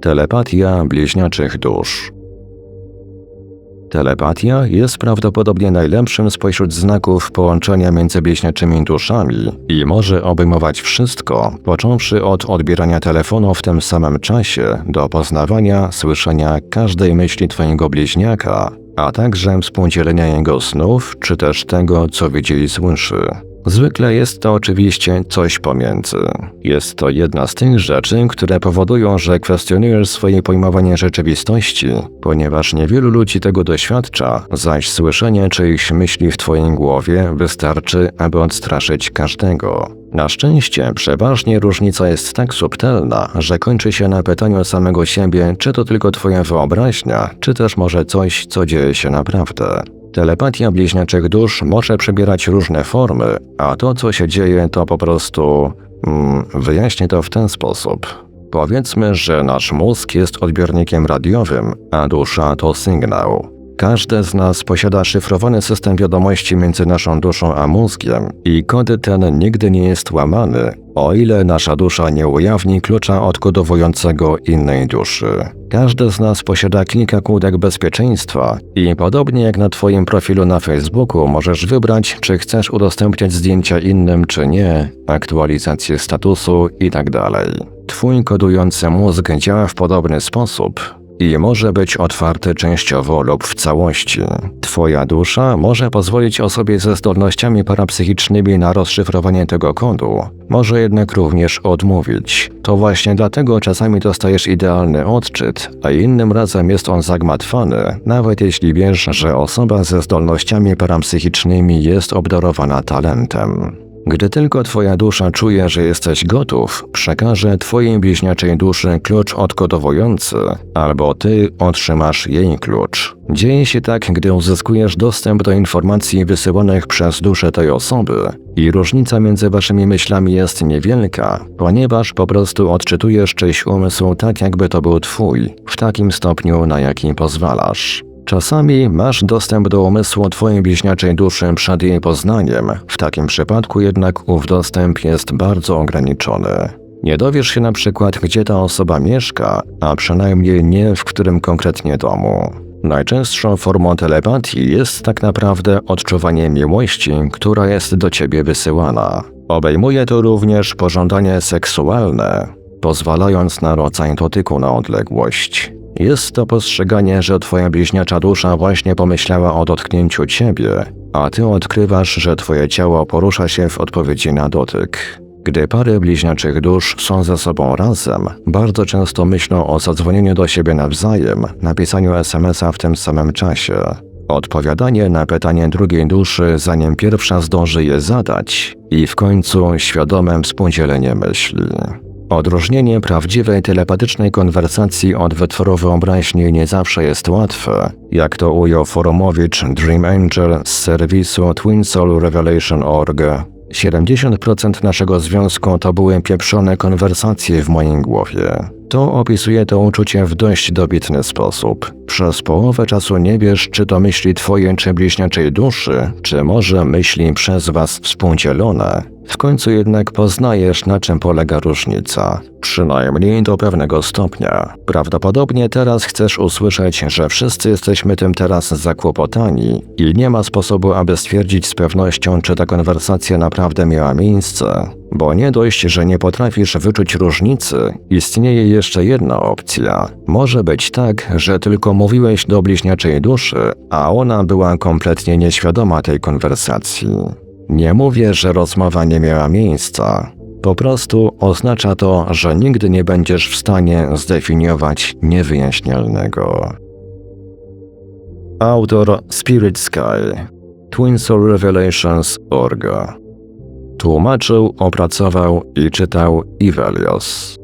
Telepatia bliźniaczych dusz. Telepatia jest prawdopodobnie najlepszym spośród znaków połączenia między bliźniaczymi duszami i może obejmować wszystko, począwszy od odbierania telefonu w tym samym czasie do poznawania, słyszenia każdej myśli twojego bliźniaka, a także współdzielenia jego snów, czy też tego, co widzi i słyszy. Zwykle jest to oczywiście coś pomiędzy. Jest to jedna z tych rzeczy, które powodują, że kwestionujesz swoje pojmowanie rzeczywistości, ponieważ niewielu ludzi tego doświadcza, zaś słyszenie czyichś myśli w twojej głowie wystarczy, aby odstraszyć każdego. Na szczęście, przeważnie różnica jest tak subtelna, że kończy się na pytaniu samego siebie, czy to tylko twoja wyobraźnia, czy też może coś, co dzieje się naprawdę. Telepatia bliźniaczych dusz może przybierać różne formy, a to, co się dzieje, to po prostu. Mm, wyjaśnię to w ten sposób. Powiedzmy, że nasz mózg jest odbiornikiem radiowym, a dusza to sygnał. Każdy z nas posiada szyfrowany system wiadomości między naszą duszą a mózgiem i kody ten nigdy nie jest łamany, o ile nasza dusza nie ujawni klucza odkodowującego innej duszy. Każdy z nas posiada kilka kłódek bezpieczeństwa i podobnie jak na Twoim profilu na Facebooku możesz wybrać, czy chcesz udostępniać zdjęcia innym, czy nie, aktualizację statusu itd. Twój kodujący mózg działa w podobny sposób, i może być otwarty częściowo lub w całości. Twoja dusza może pozwolić osobie ze zdolnościami parapsychicznymi na rozszyfrowanie tego kodu, może jednak również odmówić. To właśnie dlatego czasami dostajesz idealny odczyt, a innym razem jest on zagmatwany, nawet jeśli wiesz, że osoba ze zdolnościami parapsychicznymi jest obdarowana talentem. Gdy tylko twoja dusza czuje, że jesteś gotów, przekaże twojej bliźniaczej duszy klucz odkodowujący, albo ty otrzymasz jej klucz. Dzieje się tak, gdy uzyskujesz dostęp do informacji wysyłanych przez duszę tej osoby i różnica między waszymi myślami jest niewielka, ponieważ po prostu odczytujesz czyjś umysł tak, jakby to był twój, w takim stopniu, na jaki pozwalasz. Czasami masz dostęp do umysłu twojej bliźniaczej duszy przed jej poznaniem, w takim przypadku jednak ów dostęp jest bardzo ograniczony. Nie dowiesz się na przykład, gdzie ta osoba mieszka, a przynajmniej nie w którym konkretnie domu. Najczęstszą formą telepatii jest tak naprawdę odczuwanie miłości, która jest do ciebie wysyłana. Obejmuje to również pożądanie seksualne, pozwalając na rodzaj dotyku na odległość. Jest to postrzeganie, że twoja bliźniacza dusza właśnie pomyślała o dotknięciu ciebie, a ty odkrywasz, że twoje ciało porusza się w odpowiedzi na dotyk. Gdy pary bliźniaczych dusz są ze sobą razem, bardzo często myślą o zadzwonieniu do siebie nawzajem, napisaniu SMS-a w tym samym czasie. Odpowiadanie na pytanie drugiej duszy, zanim pierwsza zdąży je zadać, i w końcu świadome współdzielenie myśli. Odróżnienie prawdziwej telepatycznej konwersacji od wytworu wyobraźni nie zawsze jest łatwe, jak to ujął forumowicz Dream Angel z serwisu twinsoulrevelation.org. 70% naszego związku to były pieprzone konwersacje w mojej głowie. To opisuje to uczucie w dość dobitny sposób. Przez połowę czasu nie wiesz, czy to myśli twoje czy bliźniaczej duszy, czy może myśli przez was współdzielone. W końcu jednak poznajesz, na czym polega różnica. Przynajmniej do pewnego stopnia. Prawdopodobnie teraz chcesz usłyszeć, że wszyscy jesteśmy tym teraz zakłopotani i nie ma sposobu, aby stwierdzić z pewnością, czy ta konwersacja naprawdę miała miejsce. Bo nie dość, że nie potrafisz wyczuć różnicy, istnieje jeszcze jedna opcja. Może być tak, że tylko mówiłeś do bliźniaczej duszy, a ona była kompletnie nieświadoma tej konwersacji. Nie mówię, że rozmowa nie miała miejsca. Po prostu oznacza to, że nigdy nie będziesz w stanie zdefiniować niewyjaśnialnego. Autor Spirit Sky Twin Soul Revelations.org Tłumaczył, opracował i czytał Ivelios.